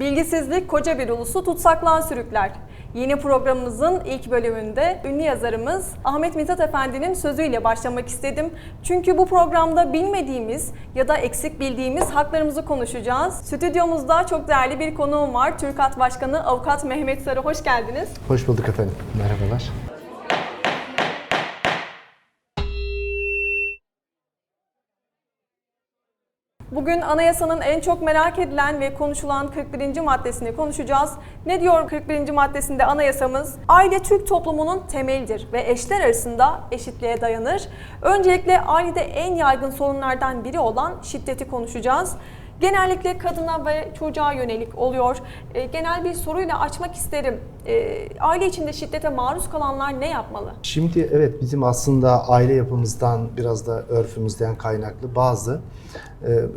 Bilgisizlik koca bir ulusu tutsaklığa sürükler. Yeni programımızın ilk bölümünde ünlü yazarımız Ahmet Mithat Efendi'nin sözüyle başlamak istedim. Çünkü bu programda bilmediğimiz ya da eksik bildiğimiz haklarımızı konuşacağız. Stüdyomuzda çok değerli bir konuğum var. Türkat Başkanı Avukat Mehmet Sarı. Hoş geldiniz. Hoş bulduk efendim. Merhabalar. Bugün anayasanın en çok merak edilen ve konuşulan 41. maddesini konuşacağız. Ne diyor 41. maddesinde anayasamız? Aile Türk toplumunun temelidir ve eşler arasında eşitliğe dayanır. Öncelikle ailede en yaygın sorunlardan biri olan şiddeti konuşacağız. Genellikle kadına ve çocuğa yönelik oluyor. E, genel bir soruyla açmak isterim. E, aile içinde şiddete maruz kalanlar ne yapmalı? Şimdi evet bizim aslında aile yapımızdan biraz da örfümüzden kaynaklı bazı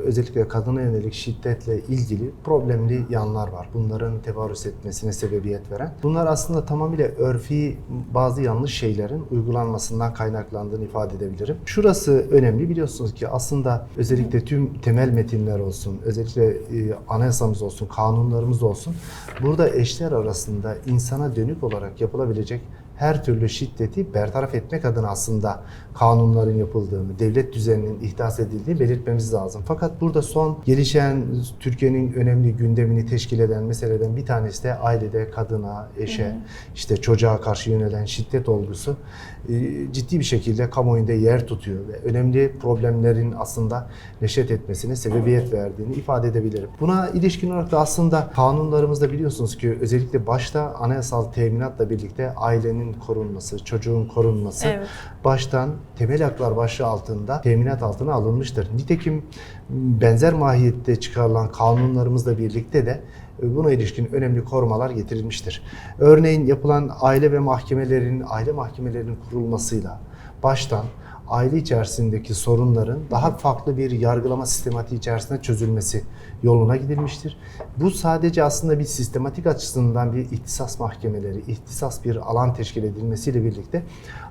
özellikle kadına yönelik şiddetle ilgili problemli yanlar var. Bunların tevarüs etmesine sebebiyet veren. Bunlar aslında tamamıyla örfi bazı yanlış şeylerin uygulanmasından kaynaklandığını ifade edebilirim. Şurası önemli biliyorsunuz ki aslında özellikle tüm temel metinler olsun, özellikle e, anayasamız olsun, kanunlarımız olsun burada eşler arasında insana dönük olarak yapılabilecek her türlü şiddeti bertaraf etmek adına aslında kanunların yapıldığını, devlet düzeninin ihdas edildiğini belirtmemiz lazım. Fakat burada son gelişen Türkiye'nin önemli gündemini teşkil eden meseleden bir tanesi de ailede kadına, eşe, işte çocuğa karşı yönelen şiddet olgusu e, ciddi bir şekilde kamuoyunda yer tutuyor ve önemli problemlerin aslında neşet etmesine sebebiyet verdiğini ifade edebilirim. Buna ilişkin olarak da aslında kanunlarımızda biliyorsunuz ki özellikle başta anayasal teminatla birlikte ailenin korunması, çocuğun korunması Evet. baştan temel haklar başlığı altında teminat altına alınmıştır. Nitekim benzer mahiyette çıkarılan kanunlarımızla birlikte de e, buna ilişkin önemli korumalar getirilmiştir. Örneğin yapılan aile ve mahkemelerin, aile mahkemelerinin kurulmasıyla baştan aile içerisindeki sorunların daha farklı bir yargılama sistematiği içerisinde çözülmesi yoluna gidilmiştir. Bu sadece aslında bir sistematik açısından bir ihtisas mahkemeleri, ihtisas bir alan teşkil edilmesiyle birlikte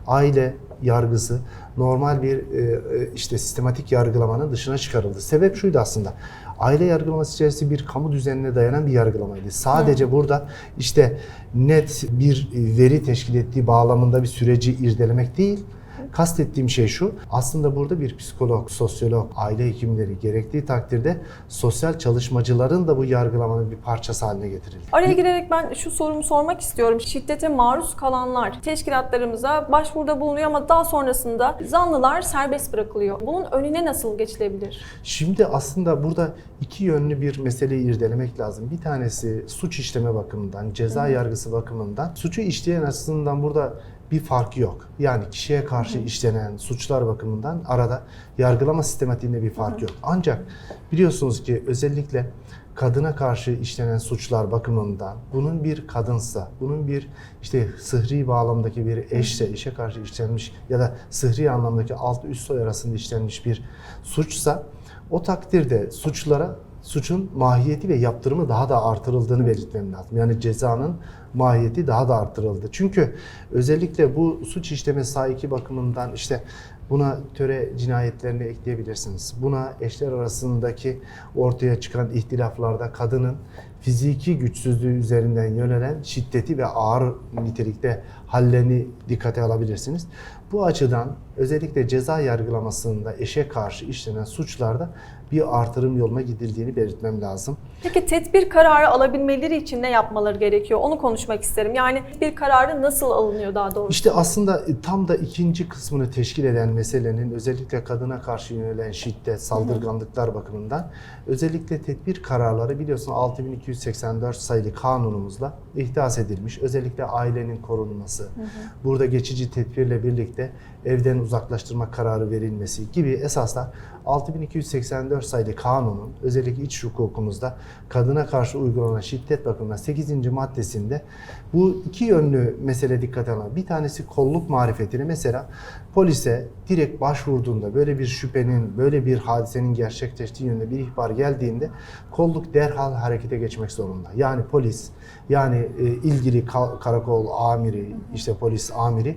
aile yargısı normal bir e, e, işte sistematik yargılamanın dışına çıkarıldı. Sebep şuydu aslında. Aile yargılaması içerisinde bir kamu düzenine dayanan bir yargılamaydı. Sadece burada işte net bir veri teşkil ettiği bağlamında bir süreci irdelemek değil, Kastettiğim şey şu, aslında burada bir psikolog, sosyolog, aile hekimleri gerektiği takdirde sosyal çalışmacıların da bu yargılamanın bir parçası haline getirildi. Araya girerek ben şu sorumu sormak istiyorum. Şiddete maruz kalanlar teşkilatlarımıza başvuruda bulunuyor ama daha sonrasında zanlılar serbest bırakılıyor. Bunun önüne nasıl geçilebilir? Şimdi aslında burada iki yönlü bir meseleyi irdelemek lazım. Bir tanesi suç işleme bakımından, ceza yargısı bakımından. Suçu işleyen açısından burada bir farkı yok. Yani kişiye karşı işlenen suçlar bakımından arada yargılama sistematiğinde bir fark yok. Ancak biliyorsunuz ki özellikle kadına karşı işlenen suçlar bakımından bunun bir kadınsa, bunun bir işte sıhri bağlamdaki bir eşse, eşe karşı işlenmiş ya da sıhri anlamdaki alt üst soy arasında işlenmiş bir suçsa o takdirde suçlara suçun mahiyeti ve yaptırımı daha da artırıldığını belirtmem lazım. Yani cezanın mahiyeti daha da artırıldı. Çünkü özellikle bu suç işleme sahiki bakımından işte buna töre cinayetlerini ekleyebilirsiniz. Buna eşler arasındaki ortaya çıkan ihtilaflarda kadının fiziki güçsüzlüğü üzerinden yönelen şiddeti ve ağır nitelikte hallerini dikkate alabilirsiniz. Bu açıdan özellikle ceza yargılamasında eşe karşı işlenen suçlarda bir artırım yoluna gidildiğini belirtmem lazım. Peki tedbir kararı alabilmeleri için ne yapmaları gerekiyor? Onu konuşmak isterim. Yani bir kararı nasıl alınıyor daha doğrusu? İşte aslında tam da ikinci kısmını teşkil eden meselenin özellikle kadına karşı yönelen şiddet, saldırganlıklar bakımından özellikle tedbir kararları biliyorsun 6284 sayılı kanunumuzla ihdas edilmiş. Özellikle ailenin korunması, burada geçici tedbirle birlikte evden uzaklaştırma kararı verilmesi gibi esaslar 6284 sayılı kanunun özellikle iç hukukumuzda kadına karşı uygulanan şiddet bakımından 8. maddesinde bu iki yönlü mesele dikkate alınan. Bir tanesi kolluk marifetini mesela polise direkt başvurduğunda böyle bir şüphenin, böyle bir hadisenin gerçekleştiği yönünde bir ihbar geldiğinde kolluk derhal harekete geçmek zorunda. Yani polis, yani e, ilgili ka- karakol amiri, işte polis amiri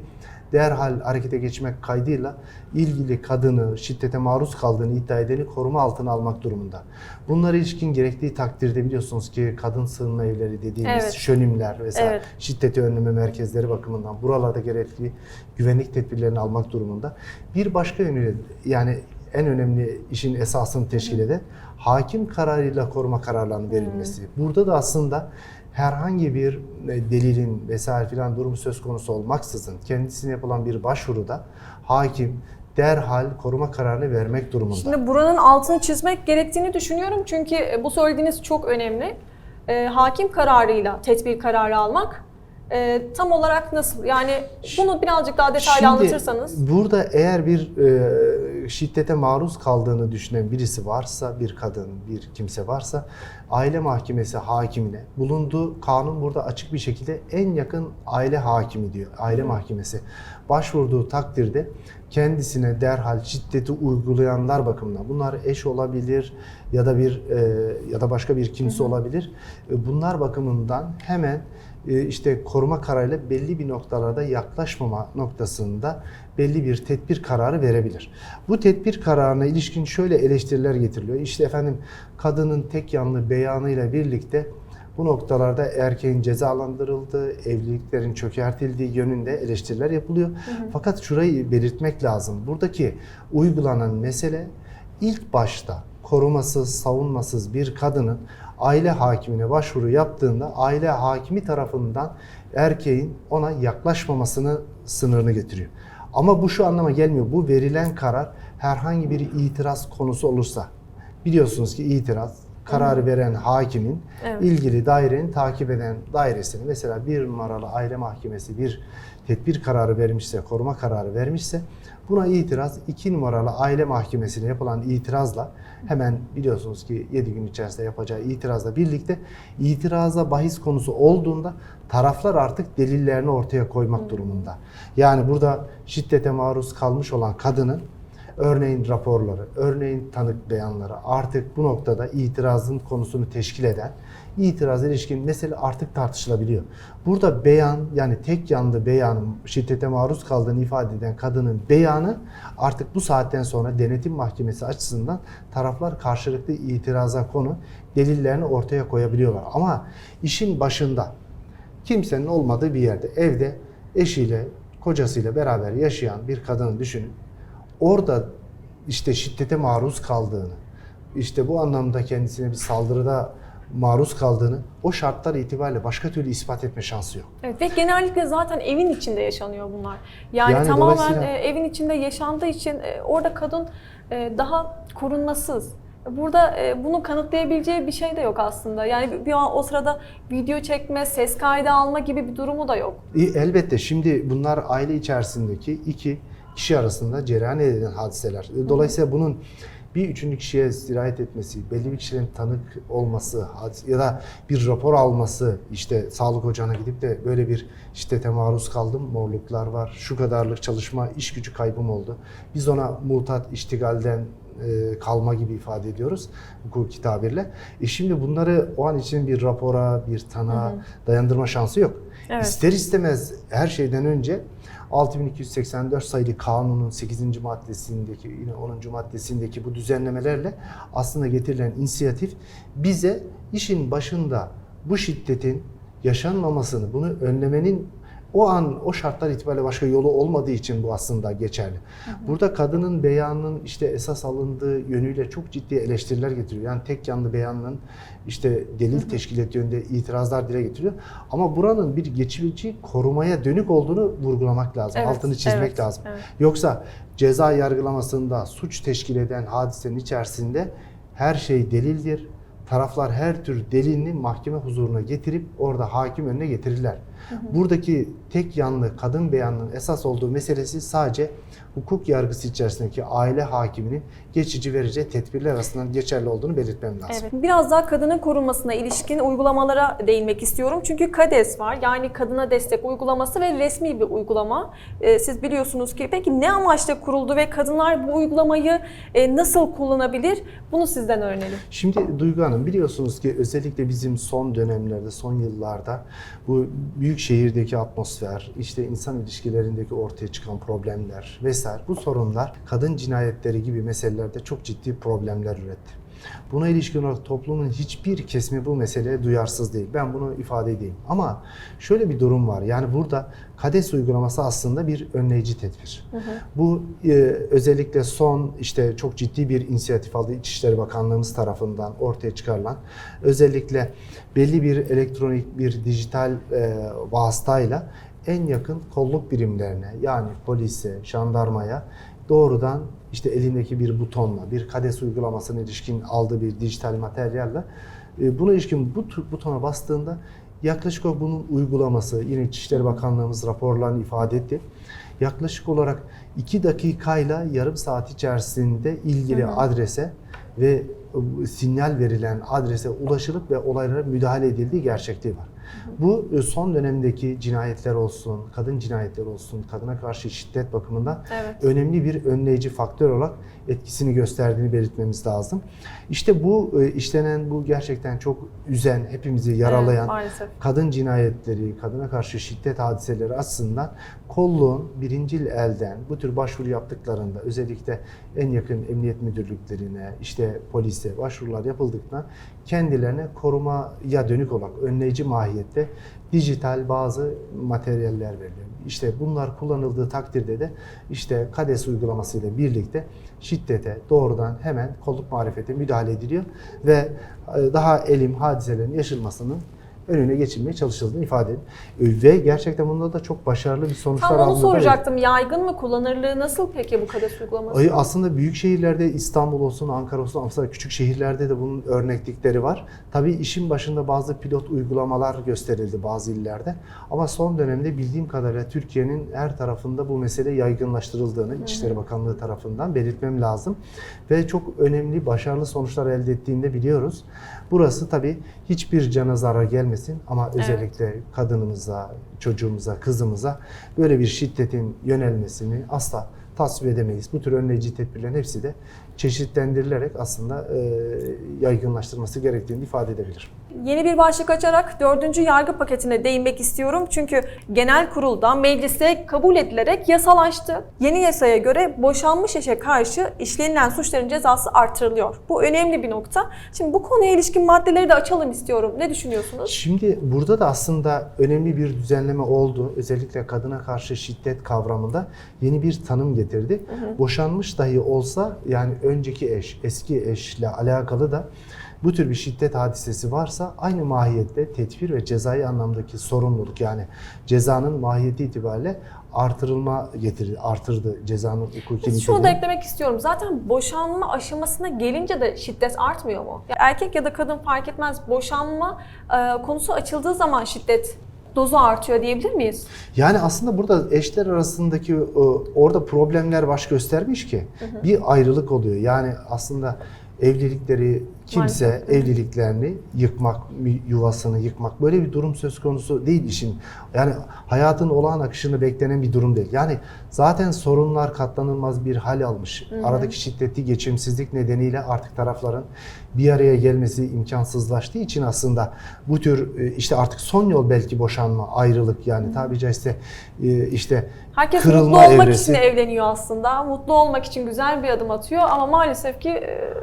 derhal harekete geçmek kaydıyla ilgili kadını şiddete maruz kaldığını iddia edeni koruma altına almak durumunda. Bunlara ilişkin gerektiği takdirde biliyorsunuz ki kadın sığınma evleri dediğimiz Evet. şönimler vesaire Evet. şiddeti önleme merkezleri bakımından buralarda gerekli güvenlik tedbirlerini almak durumunda. Bir başka yönüyle yani en önemli işin esasını teşkil eden hakim kararıyla koruma kararlarının verilmesi. Burada da aslında herhangi bir e, delilin vesaire filan durumu söz konusu olmaksızın kendisine yapılan bir başvuruda hakim derhal koruma kararını vermek durumunda. Şimdi buranın altını çizmek gerektiğini düşünüyorum çünkü e, bu söylediğiniz çok önemli. E, hakim kararıyla tedbir kararı almak e, tam olarak nasıl? Yani bunu birazcık daha detaylı Şimdi, anlatırsanız. Burada eğer bir e, şiddete maruz kaldığını düşünen birisi varsa, bir kadın, bir kimse varsa aile mahkemesi hakimine bulunduğu kanun burada açık bir şekilde en yakın aile hakimi diyor. Aile mahkemesi başvurduğu takdirde kendisine derhal şiddeti uygulayanlar bakımından bunlar eş olabilir ya da bir e, ya da başka bir kimse olabilir. E, Bunlar bakımından hemen e, işte koruma kararıyla belli bir noktalarda yaklaşmama noktasında belli bir tedbir kararı verebilir. Bu tedbir kararına ilişkin şöyle eleştiriler getiriliyor. İşte efendim kadının tek yanlı beyanıyla birlikte bu noktalarda erkeğin cezalandırıldığı, evliliklerin çökertildiği yönünde eleştiriler yapılıyor. Fakat şurayı belirtmek lazım. Buradaki uygulanan mesele ilk başta korumasız, savunmasız bir kadının aile hakimine başvuru yaptığında aile hakimi tarafından erkeğin ona yaklaşmamasını sınırını getiriyor. Ama bu şu anlama gelmiyor. Bu verilen karar herhangi bir itiraz konusu olursa biliyorsunuz ki itiraz kararı veren hakimin Evet. ilgili dairenin takip eden dairesini mesela bir numaralı aile mahkemesi bir tedbir kararı vermişse, koruma kararı vermişse buna itiraz iki numaralı aile mahkemesine yapılan itirazla hemen biliyorsunuz ki 7 gün içerisinde yapacağı itirazla birlikte itiraza bahis konusu olduğunda taraflar artık delillerini ortaya koymak durumunda. Yani burada şiddete maruz kalmış olan kadının örneğin raporları, örneğin tanık beyanları artık bu noktada itirazın konusunu teşkil eden itiraz ilişkin mesele artık tartışılabiliyor. Burada beyan yani tek yanlı beyanın şiddete maruz kaldığını ifade eden kadının beyanı artık bu saatten sonra denetim mahkemesi açısından taraflar karşılıklı itiraza konu delillerini ortaya koyabiliyorlar. Ama işin başında kimsenin olmadığı bir yerde evde eşiyle kocasıyla beraber yaşayan bir kadını düşünün. Orada işte şiddete maruz kaldığını, işte bu anlamda kendisine bir saldırıda maruz kaldığını o şartlar itibariyle başka türlü ispat etme şansı yok. Evet, ve genellikle zaten evin içinde yaşanıyor bunlar. Yani, Yani tamamen e, evin içinde yaşandığı için e, orada kadın e, daha korunmasız. Burada bunu kanıtlayabileceği bir şey de yok aslında. Yani bir, bir an o sırada video çekme, ses kaydı alma gibi bir durumu da yok. E, Elbette şimdi bunlar aile içerisindeki iki kişi arasında cereyan eden hadiseler. Dolayısıyla bunun bir üçüncü kişiye sirayet etmesi, belli bir kişinin tanık olması ya da bir rapor alması, işte sağlık ocağına gidip de böyle bir şiddete maruz kaldım, morluklar var, şu kadarlık çalışma, iş gücü kaybım oldu. Biz ona mutat iştigalden e, kalma gibi ifade ediyoruz hukuki tabirle. E şimdi bunları o an için bir rapora, bir tanığa dayandırma şansı yok. Evet. İster istemez her şeyden önce 6284 sayılı kanunun 8. maddesindeki yine 10. maddesindeki bu düzenlemelerle aslında getirilen inisiyatif bize işin başında bu şiddetin yaşanmamasını, bunu önlemenin o an o şartlar itibariyle başka yolu olmadığı için bu aslında geçerli. Burada kadının beyanının işte esas alındığı yönüyle çok ciddi eleştiriler getiriyor. Yani tek yanlı beyanının işte delil teşkil ettiği yönde itirazlar dile getiriyor. Ama buranın bir geçici korumaya dönük olduğunu vurgulamak lazım. Evet, Altını çizmek evet, lazım. evet. Yoksa ceza yargılamasında suç teşkil eden hadisenin içerisinde her şey delildir. Taraflar her tür delilini mahkeme huzuruna getirip orada hakim önüne getirirler. Buradaki tek yanlı kadın beyanının esas olduğu meselesi sadece hukuk yargısı içerisindeki aile hakiminin geçici vereceği tedbirler arasından geçerli olduğunu belirtmem lazım. Evet. Biraz daha kadının korunmasına ilişkin uygulamalara değinmek istiyorum. Çünkü KADES var. Yani kadına destek uygulaması ve resmi bir uygulama. Ee, siz biliyorsunuz ki peki ne amaçla kuruldu ve kadınlar bu uygulamayı e, nasıl kullanabilir? Bunu sizden öğrenelim. Şimdi Duygu Hanım biliyorsunuz ki özellikle bizim son dönemlerde, son yıllarda bu büyük büyük şehirdeki atmosfer, işte insan ilişkilerindeki ortaya çıkan problemler vesaire bu sorunlar kadın cinayetleri gibi meselelerde çok ciddi problemler üretti. Buna ilişkin olarak toplumun hiçbir kesimi bu meseleye duyarsız değil. Ben bunu ifade edeyim. Ama şöyle bir durum var. Yani burada KADES uygulaması aslında bir önleyici tedbir. Bu e, özellikle son işte çok ciddi bir inisiyatif aldı İçişleri Bakanlığımız tarafından ortaya çıkarılan özellikle belli bir elektronik bir dijital e, vasıtayla en yakın kolluk birimlerine yani polise, jandarmaya doğrudan işte elindeki bir butonla, bir KADES uygulamasına ilişkin aldığı bir dijital materyalle buna ilişkin bu butona bastığında yaklaşık olarak bunun uygulaması yine İçişleri Bakanlığımız raporlarını ifade etti. Yaklaşık olarak 2 dakikayla yarım saat içerisinde ilgili adrese ve sinyal verilen adrese ulaşılıp ve olaylara müdahale edildiği gerçekliği var. Bu e, son dönemdeki cinayetler olsun, kadın cinayetleri olsun, kadına karşı şiddet bakımından Evet. önemli bir önleyici faktör olarak etkisini gösterdiğini belirtmemiz lazım. İşte bu e, işlenen bu gerçekten çok üzen, hepimizi yaralayan Evet, maalesef. kadın cinayetleri, kadına karşı şiddet hadiseleri açısından kolluğun birincil elden bu tür başvuru yaptıklarında özellikle en yakın emniyet müdürlüklerine, işte polise başvurular yapıldıktan kendilerine korumaya dönük olarak önleyici mahiyette dijital bazı materyaller veriliyor. İşte bunlar kullanıldığı takdirde de işte KADES uygulamasıyla birlikte şiddete doğrudan hemen kolluk marifete müdahale ediliyor ve e, daha elim hadiselerin yaşanmasının önüne geçilmeye çalışıldığını ifade ediyor. Ve gerçekten bunda da çok başarılı bir sonuçlar Tam onu soracaktım. Yaygın mı? Kullanırlığı nasıl peki bu KADES uygulaması? Ay, Aslında büyük şehirlerde İstanbul olsun, Ankara olsun, Amsterdam küçük şehirlerde de bunun örneklikleri var. Tabii işin başında bazı pilot uygulamalar gösterildi bazı illerde. Ama son dönemde bildiğim kadarıyla Türkiye'nin her tarafında bu mesele yaygınlaştırıldığını İçişleri Bakanlığı tarafından belirtmem lazım. Ve çok önemli, başarılı sonuçlar elde ettiğini de biliyoruz. Burası tabii hiçbir cana zarar gelmesin ama özellikle kadınımıza, çocuğumuza, kızımıza böyle bir şiddetin yönelmesini asla tasvip edemeyiz. Bu tür önleyici tedbirlerin hepsi de çeşitlendirilerek aslında e, yaygınlaştırması gerektiğini ifade edebilir. Yeni bir başlık açarak dördüncü yargı paketine değinmek istiyorum. Çünkü genel kuruldan meclise kabul edilerek yasalaştı. Yeni yasaya göre boşanmış eşe karşı işlenilen suçların cezası artırılıyor. Bu önemli bir nokta. Şimdi bu konuya ilişkin maddeleri de açalım istiyorum. Ne düşünüyorsunuz? Şimdi burada da aslında önemli bir düzenleme oldu. Özellikle kadına karşı şiddet kavramında yeni bir tanım getirdi. Boşanmış dahi olsa yani önceki eş, eski eşle alakalı da bu tür bir şiddet hadisesi varsa aynı mahiyette tedbir ve cezai anlamdaki sorumluluk yani cezanın mahiyeti itibariyle artırılma getirir, artırdı cezanın hukuki Şunu da eklemek istiyorum. Zaten boşanma aşamasına gelince de şiddet artmıyor mu? Ya erkek ya da kadın fark etmez. Boşanma e, konusu açıldığı zaman şiddet dozu artıyor diyebilir miyiz? Yani aslında burada eşler arasındaki e, orada problemler baş göstermiş ki bir ayrılık oluyor. Yani aslında evlilikleri kimse Maalesef. evliliklerini yıkmak, yuvasını yıkmak böyle bir durum söz konusu değil işin. Yani hayatın olağan akışını beklenen bir durum değil. Yani zaten sorunlar katlanılmaz bir hal almış. Aradaki şiddetli geçimsizlik nedeniyle artık tarafların bir araya gelmesi imkansızlaştığı için aslında bu tür e, işte artık son yol belki boşanma, ayrılık yani tabi caizse e, işte Herkes kırılma mutlu olmak evresi. için evleniyor aslında. Mutlu olmak için güzel bir adım atıyor ama maalesef ki e,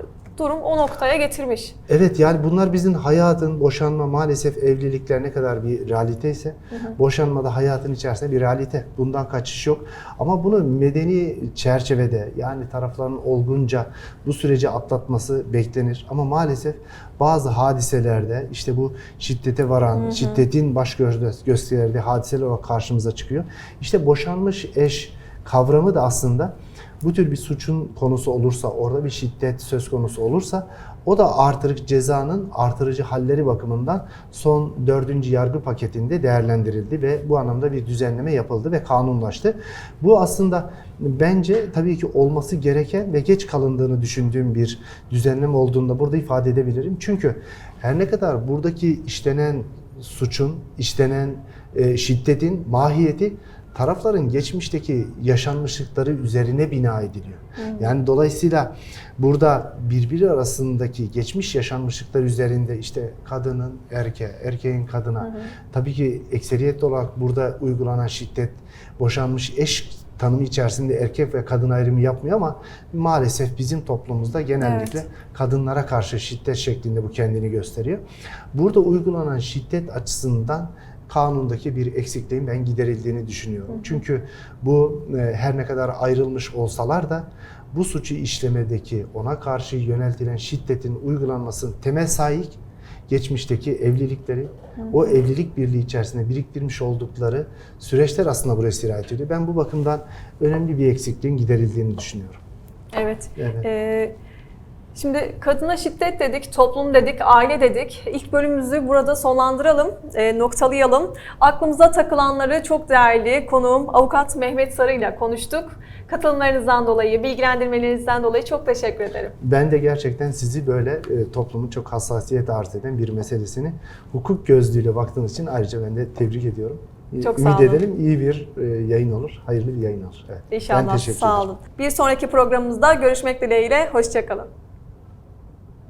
durum o noktaya getirmiş. Evet yani bunlar bizim hayatın, boşanma maalesef evlilikler ne kadar bir realite ise boşanma da hayatın içerisinde bir realite. Bundan kaçış yok. Ama bunu medeni çerçevede yani tarafların olgunca bu süreci atlatması beklenir. Ama maalesef bazı hadiselerde işte bu şiddete varan, şiddetin baş gö- gösterdiği hadiseler olarak karşımıza çıkıyor. İşte boşanmış eş kavramı da aslında bu tür bir suçun konusu olursa, orada bir şiddet söz konusu olursa o da artırıcı cezanın artırıcı halleri bakımından son dördüncü yargı paketinde değerlendirildi ve bu anlamda bir düzenleme yapıldı ve kanunlaştı. Bu aslında bence tabii ki olması gereken ve geç kalındığını düşündüğüm bir düzenleme olduğunu da burada ifade edebilirim. Çünkü her ne kadar buradaki işlenen suçun, işlenen e, şiddetin mahiyeti tarafların geçmişteki yaşanmışlıkları üzerine bina ediliyor. Yani dolayısıyla burada birbiri arasındaki geçmiş yaşanmışlıklar üzerinde işte kadının erkeğe, erkeğin kadına tabii ki ekseriyet olarak burada uygulanan şiddet boşanmış eş tanımı içerisinde erkek ve kadın ayrımı yapmıyor ama maalesef bizim toplumumuzda genellikle Evet. kadınlara karşı şiddet şeklinde bu kendini gösteriyor. Burada uygulanan şiddet açısından kanundaki bir eksikliğin ben giderildiğini düşünüyorum. Çünkü bu e, her ne kadar ayrılmış olsalar da bu suçu işlemedeki ona karşı yöneltilen şiddetin uygulanmasının temel sahip geçmişteki evlilikleri, o evlilik birliği içerisinde biriktirmiş oldukları süreçler aslında buraya sirayet ediyor. Ben bu bakımdan önemli bir eksikliğin giderildiğini düşünüyorum. Evet. Evet. Ee, şimdi kadına şiddet dedik, toplum dedik, aile dedik. İlk bölümümüzü burada sonlandıralım, e, noktalayalım. Aklımıza takılanları çok değerli konuğum Avukat Mehmet Sarı ile konuştuk. Katılımlarınızdan dolayı, bilgilendirmelerinizden dolayı çok teşekkür ederim. Ben de gerçekten sizi böyle e, toplumun çok hassasiyet arz eden bir meselesini hukuk gözlüğüyle baktığınız için ayrıca ben de tebrik ediyorum. Çok Ümit sağ olun. edelim iyi bir e, yayın olur, hayırlı bir yayın olur. Evet. Ben İnşallah. teşekkür Sağ ederim. olun. Bir sonraki programımızda görüşmek dileğiyle. Hoşçakalın.